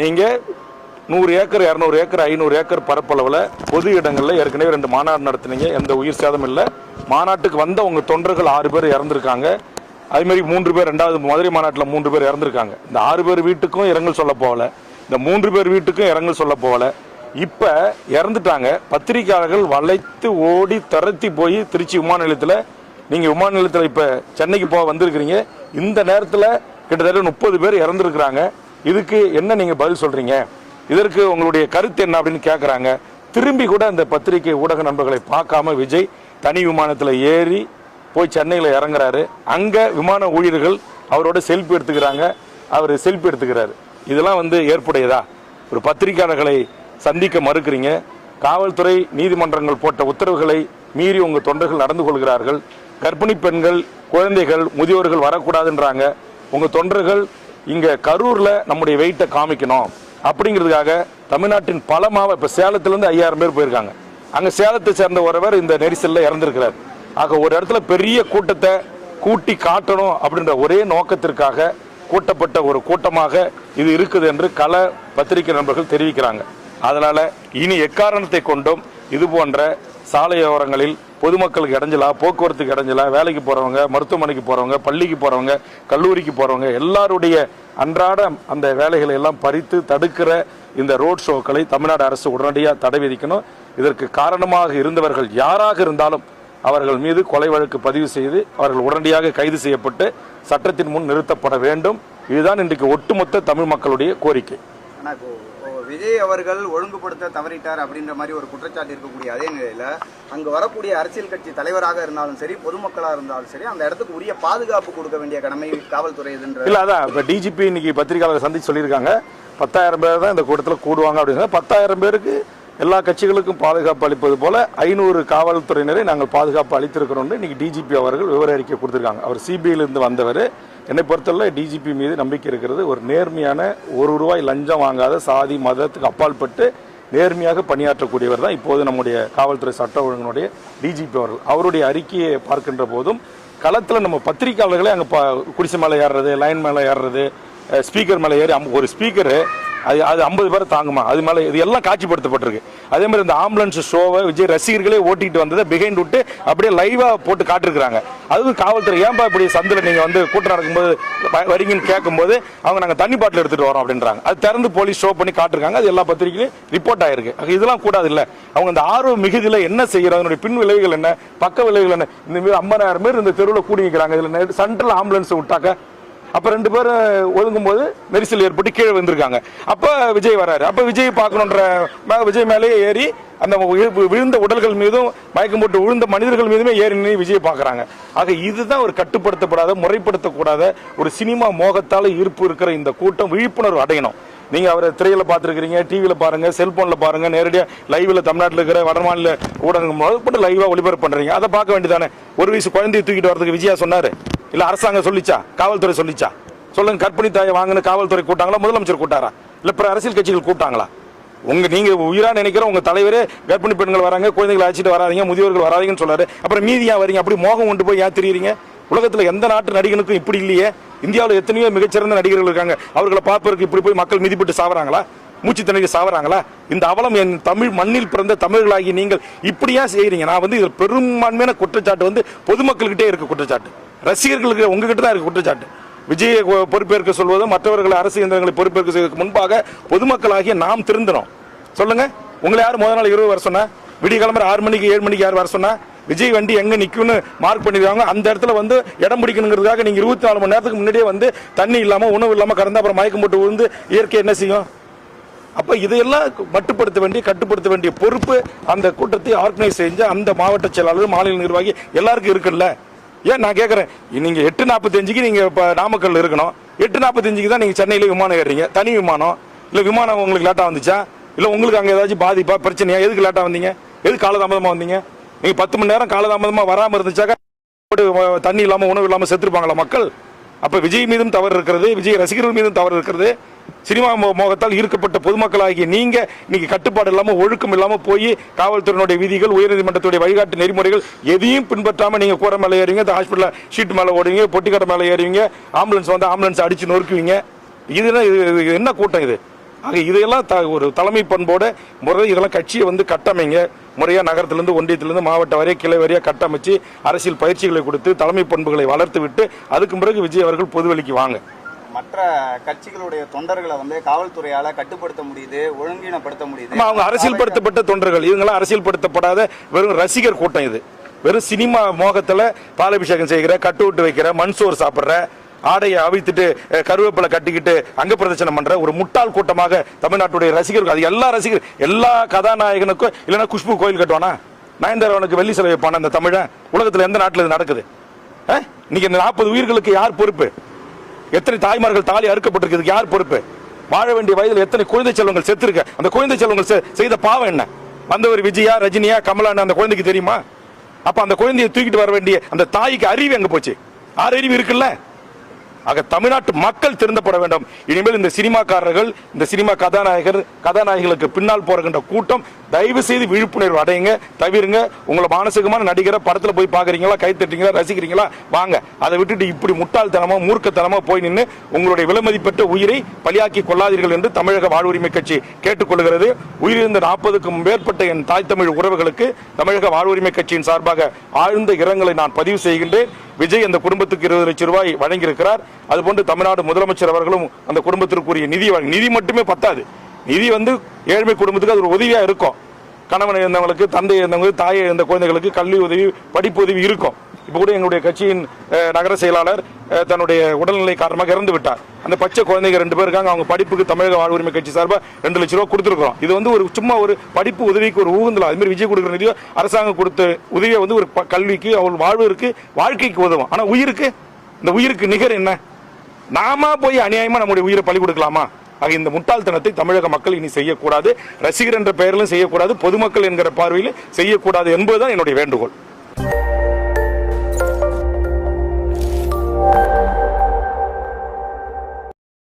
நீங்கள் நூறு ஏக்கர் இரநூறு ஏக்கர் ஐநூறு ஏக்கர் பரப்பளவில் பொது இடங்களில் ஏற்கனவே ரெண்டு மாநாடு நடத்துனீங்க. எந்த உயிர் சேதம் இல்லை. மாநாட்டுக்கு வந்த உங்கள் தொண்டர்கள் ஆறு பேர் இறந்துருக்காங்க. அதுமாரி மூன்று பேர் ரெண்டாவது மதுரை மாநாட்டில் மூன்று பேர் இறந்துருக்காங்க. இந்த ஆறு பேர் வீட்டுக்கும் இரங்கல் சொல்ல போகல. இந்த மூன்று பேர் வீட்டுக்கும் இரங்கல் சொல்ல போகல. இப்போ இறந்துட்டாங்க. பத்திரிகையாளர்கள் வளைத்து ஓடி தரத்தி போய் திருச்சி விமான நிலையத்தில் நீங்கள் விமான நிலையத்தில் இப்போ சென்னைக்கு போக வந்திருக்கிறீங்க. இந்த நேரத்தில் கிட்டத்தட்ட முப்பது பேர் இறந்துருக்குறாங்க. இதுக்கு என்ன நீங்கள் பதில் சொல்கிறீங்க இதற்கு உங்களுடைய கருத்து என்ன அப்படின்னு கேட்குறாங்க திரும்பி கூட அந்த பத்திரிகை ஊடக நண்பர்களை பார்க்காம விஜய் தனி விமானத்தில் ஏறி போய் சென்னையில் இறங்குறாரு. அங்கே விமான ஊழியர்கள் அவரோட செல்ஃபி எடுத்துக்கிறாங்க. அவர் செல்ஃபி எடுத்துக்கிறாரு. இதெல்லாம் வந்து ஏற்புடையதா? ஒரு பத்திரிகையாளர்களை சந்திக்க மறுக்கிறீங்க. காவல்துறை நீதிமன்றங்கள் போட்ட உத்தரவுகளை மீறி உங்கள் தொண்டர்கள் நடந்து கொள்கிறார்கள். கர்ப்பிணி பெண்கள் குழந்தைகள் முதியோர்கள் வரக்கூடாதுன்றாங்க. உங்கள் தொண்டர்கள் இங்கே கரூரில் நம்முடைய வெயிட்டை காமிக்கணும். அப்படிங்கிறதுக்காக தமிழ்நாட்டின் பல மாவட்ட இப்போ சேலத்துலேருந்து ஐயாயிரம் பேர் போயிருக்காங்க. அங்கே சேலத்தை சேர்ந்த ஒருவர் இந்த நெரிசலில் இறந்திருக்கிறார். ஆக ஒரு இடத்துல பெரிய கூட்டத்தை கூட்டி காட்டணும் அப்படின்ற ஒரே நோக்கத்திற்காக கூட்டப்பட்ட ஒரு கூட்டமாக இது இருக்குது என்று கல பத்திரிகை நண்பர்கள் தெரிவிக்கிறாங்க. அதனால் இனி எக்காரணத்தை கொண்டும் இது போன்ற சாலையோரங்களில் பொதுமக்களுக்கு இடைஞ்சலா போக்குவரத்துக்கு இடைஞ்சலா வேலைக்கு போறவங்க மருத்துவமனைக்கு போறவங்க பள்ளிக்கு போறவங்க கல்லூரிக்கு போறவங்க எல்லாருடைய அன்றாட அந்த வேலைகளை எல்லாம் பறித்து தடுக்கிற இந்த ரோட் ஷோக்களை தமிழ்நாடு அரசு உடனடியாக தடை விதிக்கணும். இதற்கு காரணமாக இருந்தவர்கள் யாராக இருந்தாலும் அவர்கள் மீது கொலை வழக்கு பதிவு செய்து அவர்கள் உடனடியாக கைது செய்யப்பட்டு சட்டத்தின் முன் நிறுத்தப்பட வேண்டும். இதுதான் இன்றைக்கு ஒட்டுமொத்த தமிழ் மக்களுடைய கோரிக்கை. விஜய் அவர்கள் ஒழுங்குபடுத்த தவறிட்டார் அப்படின்ற மாதிரி ஒரு குற்றச்சாட்டு இருக்கக்கூடிய அதே நிலையில் அங்கு வரக்கூடிய அரசியல் கட்சி தலைவராக இருந்தாலும் சரி பொதுமக்களாக இருந்தாலும் சரி அந்த இடத்துக்கு உரிய பாதுகாப்பு கொடுக்க வேண்டிய கடமை காவல்துறை இதுன்ற இல்லை அதான் இப்போ டிஜிபி இன்னைக்கு பத்திரிகையாளர் சந்திச்சு சொல்லியிருக்காங்க. பத்தாயிரம் பேர் தான் இந்த கூட்டத்தில் கூடுவாங்க அப்படின்னு பத்தாயிரம் பேருக்கு எல்லா கட்சிகளுக்கும் பாதுகாப்பு அளிப்பது போல ஐநூறு காவல்துறையினரை நாங்கள் பாதுகாப்பு அளித்திருக்கிறோம் இன்னைக்கு டிஜிபி அவர்கள் விவர அறிக்கை கொடுத்துருக்காங்க. அவர் சிபிஐலிருந்து வந்தவர். என்னை பொறுத்தவரை டிஜிபி மீது நம்பிக்கை இருக்கிறது. ஒரு நேர்மையான ஒரு ரூபாய் லஞ்சம் வாங்காத சாதி மதத்துக்கு அப்பால்பட்டு நேர்மையாக பணியாற்றக்கூடியவர் தான் இப்போது நம்முடைய காவல்துறை சட்ட ஒழுங்கினுடைய டிஜிபி அவர்கள். அவருடைய அறிக்கையை பார்க்கின்ற போதும் களத்தில் நம்ம பத்திரிகையாளர்களே அங்கே குடிசை மேலே ஏறுறது லைன் மேலே ஏறுறது ஸ்பீக்கர் மேலே ஏறி ஒரு ஸ்பீக்கரு அது அது ஐம்பது பேர் தாங்குமா? அது மேலே இது எல்லாம் காட்சிப்படுத்தப்பட்டிருக்கு. அதே மாதிரி இந்த ஆம்புலன்ஸ் ஷோவை விஜய் ரசிகர்களே ஓட்டிட்டு வந்ததை பிகைண்ட் விட்டு அப்படியே லைவாக போட்டு காட்டிருக்கிறாங்க. அதுவும் காவல்துறை ஏன்பா இப்படி சந்தில் நீங்கள் வந்து கூட்டம் நடக்கும்போது வரீங்கன்னு கேட்கும்போது அவங்க நாங்கள் தண்ணி பாட்டில் எடுத்துகிட்டு வரோம் அப்படின்றாங்க. அது திறந்து போலீஸ் ஷோ பண்ணி காட்டிருக்காங்க. அது எல்லா பத்திரிகையிலும் ரிப்போர்ட் ஆயிருக்கு. இதெல்லாம் கூடாது இல்லை. அவங்க அந்த ஆர்வ மிகுதியில் என்ன செய்யறாங்க? அதனுடைய பின் விளைவுகள் என்ன? பக்க விளைவுகள் என்ன? இந்த மாதிரி ஐம்பதாயிரம் பேர் இந்த தெருவில் கூடி நிற்கிறாங்க இதில் சென்ட்ரல் ஆம்புலன்ஸ் விட்டாக்க அப்போ ரெண்டு பேரும் ஒதுங்கும் போது நெரிசல் ஏற்பட்டு கீழே வந்திருக்காங்க அப்போ விஜய் வராரு. அப்போ விஜய் பார்க்கணுன்ற மே- விஜய் மேலேயே ஏறி அந்த விழுந்த உடல்கள் மீதும் மயக்கம் போட்டு விழுந்த மனிதர்கள் மீதுமே ஏறி விஜய் பார்க்குறாங்க. ஆக இதுதான் ஒரு கட்டுப்படுத்தப்படாத முறைப்படுத்தக்கூடாத ஒரு சினிமா மோகத்தால் ஈர்ப்பு இருக்கிற இந்த கூட்டம் விழிப்புணர்வு அடையணும். நீங்கள் அவரை திரையில் பார்த்துருக்கிறீங்க டிவியில் பாருங்கள் செல்ஃபோனில் பாருங்கள் நேரடியாக லைவில் தமிழ்நாட்டில் இருக்கிற வடமாநில ஊடகங்கள் போட்டு லைவ்வாக ஒளிபரப்பு பண்ணுறீங்க அதை பார்க்க வேண்டியதானே ஒரு வயசு குழந்தையை தூக்கிட்டு வரதுக்கு விஜயா சொன்னார். இல்ல அரசாங்கம் சொல்லிச்சா? காவல்துறை சொல்லிச்சா? சொல்லுங்க கற்பனை தாயை வாங்கின காவல்துறை கூட்டாங்களா முதலமைச்சர் கூட்டாரா? இல்ல பிற அரசியல் கட்சிகள் கூட்டாங்களா? உங்க நீங்க உயிரா நினைக்கிற உங்க தலைவரே கர்ப்பிணி பெண்கள் வராங்க குழந்தைகளை அழைச்சிட்டு வராதிங்க முதியோர்கள் வராதீங்கன்னு சொல்றாரு அப்புறம் மீதி வரீங்க அப்படி மோகம் கொண்டு போய் ஏன் தெரியுறீங்க? உலகத்துல எந்த நாட்டு நடிகனுக்கும் இப்படி இல்லையே? இந்தியாவில் எத்தனையோ மிகச்சிறந்த நடிகர்கள் இருக்காங்க. அவர்களை பார்ப்பதற்கு இப்படி போய் மக்கள் மிதிப்பட்டு சாவறாங்களா? மூச்சு திணறி சாவறாங்களா? இந்த அவலம் என் தமிழ் மண்ணில் பிறந்த தமிழர்களாகி நீங்கள் இப்படியா செய்கிறீங்க நான் வந்து இதில் பெரும்பான்மையான குற்றச்சாட்டு வந்து பொதுமக்கள்கிட்டே இருக்க குற்றச்சாட்டு. ரசிகர்களுக்கு உங்ககிட்ட தான் இருக்கு குற்றச்சாட்டு. விஜயை பொறுப்பேற்க சொல்வது மற்றவர்களை அரசு இயந்திரங்களை பொறுப்பேற்க செய்வதற்கு முன்பாக பொதுமக்களாகிய நாம் திருந்தணும் சொல்லுங்க. உங்களை யார் முதல் நாள் இருபது வர சொன்னா? விடிய கிளம்புற ஆறு மணிக்கு ஏழு மணிக்கு யார் வர சொன்னா? விஜய் வண்டி எங்க நிக்கும்னு மார்க் பண்ணிருக்காங்க. அந்த இடத்துல வந்து இடம் பிடிக்கணுங்கிறதுக்காக நீங்க இருபத்தி நாலு மணி நேரத்துக்கு முன்னாடியே வந்து தண்ணி இல்லாம உணவு இல்லாம கறந்து அப்புறம் மயக்கம் போட்டு விழுந்து இயற்கை என்ன செய்யும்? அப்ப இதையெல்லாம் மட்டுப்படுத்த வேண்டிய கட்டுப்படுத்த வேண்டிய பொறுப்பு அந்த கூட்டத்தை ஆர்கனைஸ் செஞ்ச அந்த மாவட்ட செயலாளர் மாநில நிர்வாகி எல்லாருக்கும் இருக்குல்ல? ஏன் நான் கேட்குறேன் நீங்கள் எட்டு நாற்பத்தஞ்சுக்கு நீங்கள் இப்போ நாமக்கல் இருக்கணும். எட்டு நாற்பத்தஞ்சுக்கு தான் நீங்கள் சென்னையில் விமானம் ஏறுறீங்க. தனி விமானம். இல்லை விமானம் உங்களுக்கு லேட்டாக வந்துச்சா? இல்லை உங்களுக்கு அங்கே ஏதாச்சும் பாதிப்பா பிரச்சனையா? எதுக்கு லேட்டாக வந்தீங்க? எதுக்கு காலதாமதமாக வந்தீங்க? நீங்கள் பத்து மணி நேரம் காலதாமதமாக வராமல் இருந்துச்சாக்கா போட்டு, தண்ணி இல்லாமல் உணவு இல்லாமல் செத்துருப்பாங்களா மக்கள்? அப்போ விஜய் மீதும் தவறு இருக்கிறது விஜய் ரசிகர்கள் மீதும் தவறு இருக்கிறது. சினிமா மோகத்தால் ஈர்க்கப்பட்ட பொதுமக்களாகிய நீங்க இன்னைக்கு கட்டுப்பாடு இல்லாமல் ஒழுக்கம் இல்லாமல் போய் காவல்துறையினுடைய விதிகள் உயர்நீதிமன்றத்துடைய வழிகாட்டு நெறிமுறைகள் எதையும் பின்பற்றாமல் நீங்கள் கூரை மேலே ஏறுவீங்க இந்த ஹாஸ்பிட்டலில் ஷீட் மேலே ஓடுவீங்க பொட்டிக்கடை மேலே ஏறுவீங்க ஆம்புலன்ஸ் வந்து ஆம்புலன்ஸ் அடிச்சு நொறுக்குவீங்க. இது என்ன இது- என்ன கூட்டம் இது? ஆக இதையெல்லாம் த ஒரு தலைமை பண்போட முறை இதெல்லாம் கட்சியை வந்து கட்டமைங்க. முறையாக நகரத்திலேருந்து ஒன்றியத்துலேருந்து மாவட்ட வரைய கிளை வரையாக கட்டமைச்சு அரசியல் பயிற்சிகளை கொடுத்து தலைமை பண்புகளை வளர்த்து விட்டு அதுக்கு பிறகு விஜய் அவர்கள் பொதுவெளிக்கு வாங்க. மற்ற கட்சிகளுடைய தொண்டர்களை வந்து காவல்துறையால கட்டுப்படுத்த முடியுது ஒழுங்கினப்படுத்த முடியுது. அவங்க அரசியல்படுத்தப்பட்ட தொண்டர்கள். இவங்கெல்லாம் அரசியல்படுத்தப்படாத வெறும் ரசிகர் கூட்டம் இது. வெறும் சினிமா மோகத்துல பாலாபிஷேகம் செய்கிற கட்டுவிட்டு வைக்கிற மண்சோறு சாப்பிடுற ஆடையை அவித்துட்டு கருவேப்பிலை கட்டிக்கிட்டு அங்க பிரதர்சனம் பண்ற ஒரு முட்டாள் கூட்டமாக தமிழ்நாட்டுடைய ரசிகர்கள் அது எல்லா ரசிகர் எல்லா கதாநாயகனுக்கும் இல்லைன்னா குஷ்பு கோயில் கட்டுவானா? நயன்தாராவனுக்கு வெள்ளி செலவு வைப்பானா இந்த தமிழன். உலகத்துல எந்த நாட்டில் இது நடக்குது? இன்னைக்கு இந்த நாற்பது உயிர்களுக்கு யார் பொறுப்பு? எத்தனை தாய்மார்கள் தாலி அறுக்கப்பட்டிருக்கிறதுக்கு யார் பொறுப்பு? வாழ வேண்டிய வயதில் எத்தனை குழந்தை செல்வங்கள் செத்துருக்க? அந்த குழந்தை செல்வங்கள் செ- செய்த பாவம் என்ன? வந்தவர் விஜயா ரஜினியா கமலான்னு அந்த குழந்தைக்கு தெரியுமா? அப்ப அந்த குழந்தையை தூக்கிட்டு வர வேண்டிய அந்த தாய்க்கு அறிவு எங்க போச்சு? ஆறு அறிவு இருக்குல்ல? ஆக தமிழ்நாட்டு மக்கள் திருந்தப்பட வேண்டும். இனிமேல் இந்த சினிமாக்காரர்கள் இந்த சினிமா கதாநாயகர் கதாநாயகர்களுக்கு பின்னால் போறகின்ற கூட்டம் தயவு செய்து விழிப்புணர்வு அடையுங்க. தவிருங்க உங்களை மானசீகமான நடிகரை படத்தில் போய் பார்க்குறீங்களா கை தட்டுறீங்களா ரசிக்கிறீங்களா? வாங்க. அதை விட்டுட்டு இப்படி முட்டாள்தனமாக மூர்க்கத்தனமாக போய் நின்று உங்களுடைய விலைமதிப்பற்ற உயிரை பலியாக்கி கொள்ளாதீர்கள் என்று தமிழக வாழ்வுரிமை கட்சி கேட்டுக்கொள்கிறது. உயிரிழந்த நாற்பதுக்கும் மேற்பட்ட என் தாய் தமிழ் உறவுகளுக்கு தமிழக வாழ்வுரிமை கட்சியின் சார்பாக ஆழ்ந்த இரங்கலை நான் பதிவு செய்கின்றேன். விஜய் அந்த குடும்பத்துக்கு இருபது லட்சம் ரூபாய் வழங்கியிருக்கிறார். அதுபோன்று தமிழ்நாடு முதலமைச்சர் அவர்களும் அந்த குடும்பத்திற்குரிய நிதி நிதி மட்டுமே பத்தாது. நிதி வந்து ஏழ்மை குடும்பத்துக்கு அது ஒரு உதவியாக இருக்கும். கணவன் இருந்தவங்களுக்கு தந்தை இருந்தவங்களுக்கு தாயை இருந்த குழந்தைகளுக்கு கல்வி உதவி படிப்பு உதவி இருக்கும். இப்போ கூட எங்களுடைய கட்சியின் நகர செயலாளர் தன்னுடைய உடல்நிலை காரணமாக இறந்து விட்டார். அந்த பச்சை குழந்தைங்க ரெண்டு பேர் இருக்காங்க அவங்க படிப்புக்கு தமிழக வாழ்வுரிமை கட்சி சார்பாக ரெண்டு லட்ச ரூபா கொடுத்துருக்கோம் இது வந்து ஒரு சும்மா ஒரு படிப்பு உதவிக்கு ஒரு ஊகுந்தல. அது மாதிரி விஜய் கொடுக்குற நிதியோ அரசாங்கம் கொடுத்த உதவியை வந்து ஒரு ப- கல்விக்கு அவள் வாழ்விற்கு வாழ்க்கைக்கு உதவும். ஆனால் உயிருக்கு? இந்த உயிருக்கு நிகர் என்ன? நாம போய் அநியாயமா நம்முடைய உயிரை பழி கொடுக்கலாமா? ஆக இந்த முட்டாள்தனத்தை தமிழக மக்கள் இனி செய்யக்கூடாது. ரசிகர் என்ற பெயரிலும் செய்யக்கூடாது. பொதுமக்கள் என்கிற பார்வையில் செய்யக்கூடாது என்பதுதான் என்னுடைய வேண்டுகோள்.